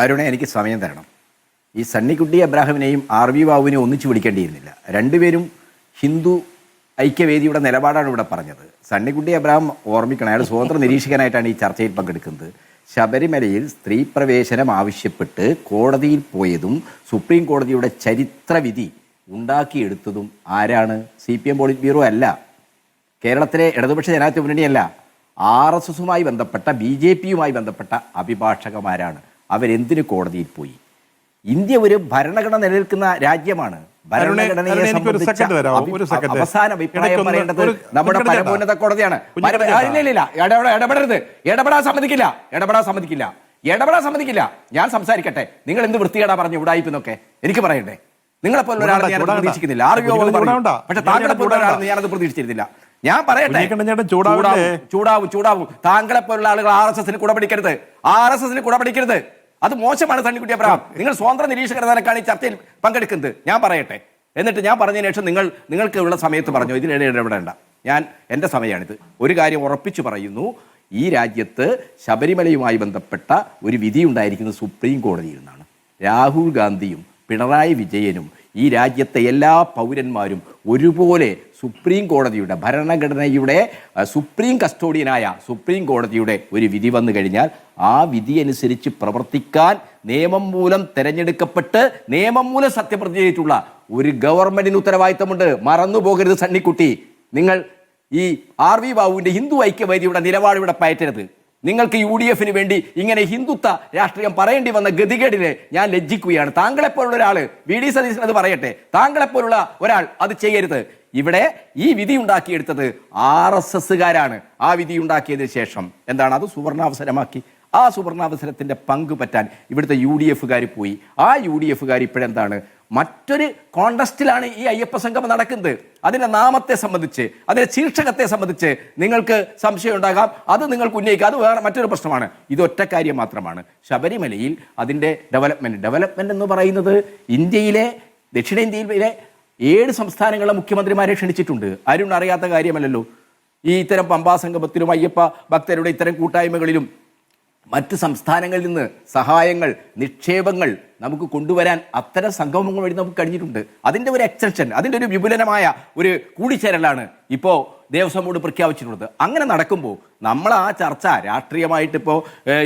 അരുണെ എനിക്ക് സമയം തരണം. ഈ സണ്ണിക്കുട്ടി അബ്രാഹിമിനെയും ആർ വി ബാബുവിനെയും ഒന്നിച്ചു വിളിക്കേണ്ടിയിരുന്നില്ല. രണ്ടുപേരും ഹിന്ദു ഐക്യവേദിയുടെ നിലപാടാണ് ഇവിടെ പറഞ്ഞത്. സണ്ണിക്കുട്ടി അബ്രാഹം ഓർമ്മിക്കണം അയാൾ സ്വതന്ത്ര നിരീക്ഷകനായിട്ടാണ് ഈ ചർച്ചയിൽ പങ്കെടുക്കുന്നത്. ശബരിമലയിൽ സ്ത്രീ പ്രവേശനം ആവശ്യപ്പെട്ട് കോടതിയിൽ പോയതും സുപ്രീം കോടതിയുടെ ചരിത്രവിധി ഉണ്ടാക്കിയെടുത്തതും ആരാണ്? C P M polit bureau അല്ല. കേരളത്തിലെ ഇടതുപക്ഷ ജനാധിപത്യ മുന്നണിയല്ല. ആർ എസ് എസുമായി ബന്ധപ്പെട്ട ബി ജെ പിയുമായി ബന്ധപ്പെട്ട അഭിഭാഷകന്മാരാണ്. അവരെന്തിനു കോടതിയിൽ പോയി? ഇന്ത്യ ഒരു ഭരണഘടന നിലനിൽക്കുന്ന രാജ്യമാണ്. ഭരണഘടനയെ സംബന്ധിച്ച. അവസാന അഭിപ്രായം പറയേണ്ടത് നമ്മുടെ പരമോന്നത കോടതിയാണ്. ഇല്ല, ഇല്ല, ഇല്ല. ഇടപെട- ഇടപെടരുത്. ഇടപെടാൻ സമ്മതിക്കില്ല. ഇടപെടാൻ സമ്മതിക്കില്ല. ഇടപെടാൻ സമ്മതിക്കില്ല. ഞാൻ സംസാരിക്കട്ടെ. നിങ്ങൾ എന്ത് വൃത്തികേടാ പറഞ്ഞു ഉടായിപ്പെന്നൊക്കെ? എനിക്ക് പറയണ്ടേ നിങ്ങളെപ്പോലെ ഒരാളെ ചൂടാവണ്ട, ഞാൻ. പ്രതീക്ഷിക്കുന്നില്ല. പക്ഷെ താങ്കളെ പോലെ ഒരാളെന്ന് ഞാനത് പ്രതീക്ഷിച്ചിരുന്നില്ല ഞാൻ പറയട്ടെ. ചൂടാവും ചൂടാവും താങ്കളെ പോലുള്ള ആളുകൾ ആർ എസ് എസിന് കുടപിടിക്കരുത്. ആർ എസ് എസിന് കുടപിടിക്കരുത്. അത് മോശമാണ് സണ്ണിക്കുട്ടി അബ്രഹാം. നിങ്ങൾ സ്വതന്ത്ര നിരീക്ഷകർ തന്നെക്കാണ് ഈ ചർച്ചയിൽ പങ്കെടുക്കുന്നത്. ഞാൻ പറയട്ടെ. എന്നിട്ട് ഞാൻ പറഞ്ഞതിന് ശേഷം നിങ്ങൾ നിങ്ങൾക്ക് ഉള്ള സമയത്ത് പറഞ്ഞു. ഇതിനിടെ ഇടപെടേണ്ട. ഞാൻ എന്റെ സമയമാണിത്. ഒരു കാര്യം ഉറപ്പിച്ചു പറയുന്നു. ഈ രാജ്യത്ത് ശബരിമലയുമായി ബന്ധപ്പെട്ട ഒരു വിധി ഉണ്ടായിരിക്കുന്നത് സുപ്രീം കോടതിയിൽ നിന്നാണ്. രാഹുൽ ഗാന്ധിയും പിണറായി വിജയനും ഈ രാജ്യത്തെ എല്ലാ പൗരന്മാരും ഒരുപോലെ സുപ്രീം കോടതിയുടെ ഭരണഘടനയുടെ സുപ്രീം കസ്റ്റോഡിയനായ സുപ്രീം കോടതിയുടെ ഒരു വിധി വന്നു കഴിഞ്ഞാൽ ആ വിധി അനുസരിച്ച് പ്രവർത്തിക്കാൻ നിയമം മൂലം തെരഞ്ഞെടുക്കപ്പെട്ട് നിയമം മൂലം സത്യപ്രതിജ്ഞ ഒരു ഗവൺമെന്റിന് ഉത്തരവാദിത്തമുണ്ട്. മറന്നു പോകരുത് സണ്ണിക്കുട്ടി. നിങ്ങൾ ഈ ആർ വി ബാബുവിന്റെ ഹിന്ദു ഐക്യവേദിയുടെ നിലപാട് ഇവിടെ പയറ്റരുത്. നിങ്ങൾക്ക് യു ഡി എഫിന് വേണ്ടി ഇങ്ങനെ ഹിന്ദുത്വ രാഷ്ട്രീയം പറയേണ്ടി വന്ന ഗതികേടിന് ഞാൻ ലജ്ജിക്കുകയാണ്. താങ്കളെപ്പോലുള്ള ഒരാൾ വി ഡി സതീശൻ അത് പറയട്ടെ. താങ്കളെപ്പോലുള്ള ഒരാൾ അത് ചെയ്യരുത്. ഇവിടെ ഈ വിധി ഉണ്ടാക്കിയെടുത്തത് ആർ എസ് എസ്സുകാരാണ്. ആ വിധി ഉണ്ടാക്കിയതിന് ശേഷം എന്താണ്? അത് സുവർണാവസരമാക്കി. ആ സുവർണാവസരത്തിന്റെ പങ്ക് പറ്റാൻ ഇവിടുത്തെ യു ഡി എഫുകാർ പോയി. ആ യു ഡി എഫുകാർ ഇപ്പോഴെന്താണ്? മറ്റൊരു കോണ്ടസ്റ്റിലാണ് ഈ അയ്യപ്പ സംഗമം നടക്കുന്നത്. അതിന്റെ നാമത്തെ സംബന്ധിച്ച് അതിന്റെ ശീർഷകത്തെ സംബന്ധിച്ച് നിങ്ങൾക്ക് സംശയം ഉണ്ടാകാം. അത് നിങ്ങൾക്ക് ഉന്നയിക്കാം. അത് വേറെ മറ്റൊരു പ്രശ്നമാണ്. ഇതൊറ്റ കാര്യം മാത്രമാണ്. ശബരിമലയിൽ അതിന്റെ ഡെവലപ്മെന്റ് ഡെവലപ്മെന്റ് എന്ന് പറയുന്നത് ഇന്ത്യയിലെ ദക്ഷിണേന്ത്യയിലെ ഏഴ് സംസ്ഥാനങ്ങളിലെ മുഖ്യമന്ത്രിമാരെ ക്ഷണിച്ചിട്ടുണ്ട്. ആരും അറിയാത്ത കാര്യമല്ലല്ലോ. ഈ ഇത്തരം പമ്പാ സംഗമത്തിലും അയ്യപ്പ ഭക്തരുടെ ഇത്തരം കൂട്ടായ്മകളിലും മറ്റ് സംസ്ഥാനങ്ങളിൽ നിന്ന് സഹായങ്ങൾ നിക്ഷേപങ്ങൾ നമുക്ക് കൊണ്ടുവരാൻ അത്തരം സംഗമങ്ങൾ വഴി നമുക്ക് കഴിഞ്ഞിട്ടുണ്ട്. അതിന്റെ ഒരു എക്സെപ്ഷൻ അതിന്റെ ഒരു വിപുലനമായ ഒരു കൂടിച്ചേരലാണ് ഇപ്പോൾ ദേവസ്വം ബോർഡ് പ്രഖ്യാപിച്ചിട്ടുള്ളത്. അങ്ങനെ നടക്കുമ്പോൾ നമ്മൾ ആ ചർച്ച രാഷ്ട്രീയമായിട്ട് ഇപ്പോൾ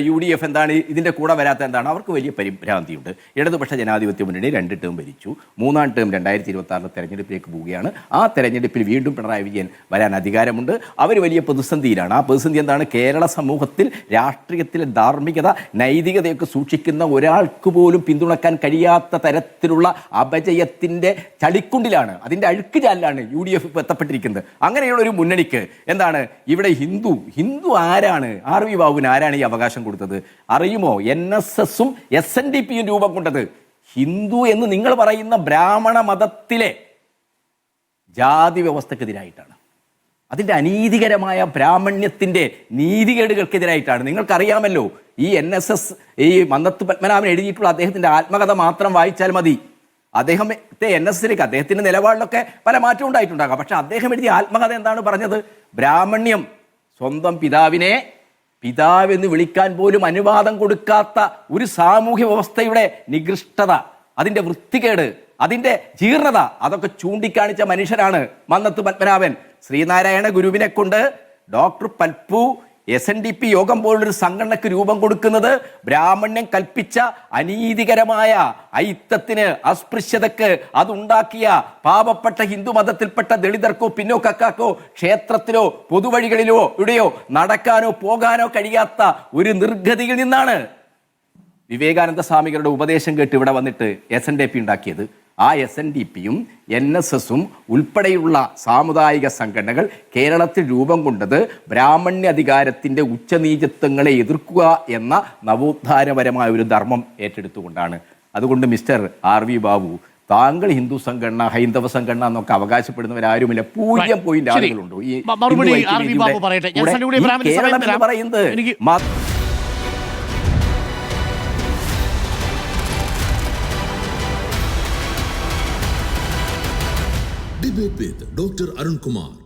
യു ഡി എഫ് എന്താണ് ഇതിന്റെ കൂടെ വരാത്ത എന്താണ് അവർക്ക് വലിയ പരിഭ്രാന്തിയുണ്ട്. ഇടതുപക്ഷ ജനാധിപത്യ മുന്നണി രണ്ട് ടേം ഭരിച്ചു. മൂന്നാം ടേം രണ്ടായിരത്തി ഇരുപത്തി ആറിലെ തെരഞ്ഞെടുപ്പിലേക്ക് പോവുകയാണ്. ആ തെരഞ്ഞെടുപ്പിൽ വീണ്ടും പിണറായി വിജയൻ വരാൻ അധികാരമുണ്ട്. അവർ വലിയ പ്രതിസന്ധിയിലാണ്. ആ പ്രതിസന്ധി എന്താണ്? കേരള സമൂഹത്തിൽ രാഷ്ട്രീയത്തിലെ ധാർമ്മികത നൈതികതയൊക്കെ സൂക്ഷിക്കുന്ന ഒരാൾക്ക് പോലും പിന്തുണക്കാൻ കഴിയാത്ത തരത്തിലുള്ള അപജയത്തിന്റെ ചളിക്കുണ്ടിലാണ് അതിന്റെ അഴുക്ക് ചാലിലാണ് യു ഡി എഫ് ഇപ്പോൾ എത്തപ്പെട്ടിരിക്കുന്നത് അങ്ങനെയുള്ള ഒരു മുന്നണിക്ക് എന്താണ് ഇവിടെ ഹിന്ദു ഹിന്ദു ആരാണ്? ആർ വി ബാബുവിന് ആരാണ് ഈ അവകാശം കൊടുത്തത്? അറിയുമോ? എൻ എസ് എസും എസ് എൻ ഡി പിയും രൂപം കൊണ്ടത്? ഹിന്ദു എന്ന് നിങ്ങൾ പറയുന്ന ബ്രാഹ്മണ മതത്തിലെ ജാതി വ്യവസ്ഥക്കെതിരായിട്ടാണ് അതിന്റെ അനീതികരമായ ബ്രാഹ്മണ്യത്തിന്റെ നീതികേടുകൾക്കെതിരായിട്ടാണ്. നിങ്ങൾക്കറിയാമല്ലോ ഈ എൻ എസ് എസ് ഈ മന്നത്ത് പത്മനാഭൻ എഴുതിയിട്ടുള്ള അദ്ദേഹത്തിന്റെ ആത്മകഥ മാത്രം വായിച്ചാൽ മതി. അദ്ദേഹത്തെ എൻ എസ് എസിലേക്ക് അദ്ദേഹത്തിന്റെ നിലപാടിലൊക്കെ പല മാറ്റവും ഉണ്ടായിട്ടുണ്ടാകാം. പക്ഷേ അദ്ദേഹം എഴുതിയ ആത്മകഥ എന്താണ് പറഞ്ഞത്? ബ്രാഹ്മണ്യം സ്വന്തം പിതാവിനെ പിതാവെന്ന് വിളിക്കാൻ പോലും അനുവാദം കൊടുക്കാത്ത ഒരു സാമൂഹ്യ വ്യവസ്ഥയുടെ നികൃഷ്ടത അതിന്റെ വൃത്തികേട് അതിന്റെ ജീർണത അതൊക്കെ ചൂണ്ടിക്കാണിച്ച മനുഷ്യനാണ് മന്നത്ത് പത്മനാഭൻ. ശ്രീനാരായണ ഗുരുവിനെ കൊണ്ട് doctor Palpu S N D P Yogam പോലുള്ളൊരു സംഘടനക്ക് രൂപം കൊടുക്കുന്നത് ബ്രാഹ്മണ്യം കൽപ്പിച്ച അനീതികരമായ ഐത്തത്തിന് അസ്പൃശ്യതക്ക് അതുണ്ടാക്കിയ പാപപ്പെട്ട ഹിന്ദു മതത്തിൽപ്പെട്ട ദളിതർക്കോ പിന്നോക്കക്കാർക്കോ ക്ഷേത്രത്തിലോ പൊതുവഴികളിലോ ഇവിടെയോ നടക്കാനോ പോകാനോ കഴിയാത്ത ഒരു നിർഗതിയിൽ നിന്നാണ് വിവേകാനന്ദ സ്വാമികളുടെ ഉപദേശം കേട്ട് ഇവിടെ വന്നിട്ട് എസ് എൻ ഡി പി ഉണ്ടാക്കിയത്. ആ എസ് എൻ ഡി പിയും എൻ എസ് എസും ഉൾപ്പെടെയുള്ള സാമുദായിക സംഘടനകൾ കേരളത്തിൽ രൂപം കൊണ്ടത് ബ്രാഹ്മണ്യ അധികാരത്തിന്റെ ഉച്ചനീചത്വങ്ങളെ എതിർക്കുക എന്ന നവോത്ഥാനപരമായ ഒരു ധർമ്മം ഏറ്റെടുത്തുകൊണ്ടാണ്. അതുകൊണ്ട് മിസ്റ്റർ ആർ വി ബാബു താങ്കൾ ഹിന്ദു സംഘടന ഹൈന്ദവ സംഘടന എന്നൊക്കെ അവകാശപ്പെടുന്നവരാരുമില്ല. പൂജ്യം പോയിന്റ്. ആളുകളുണ്ടോ? ഈ മ- എനിക്ക് മത- Debate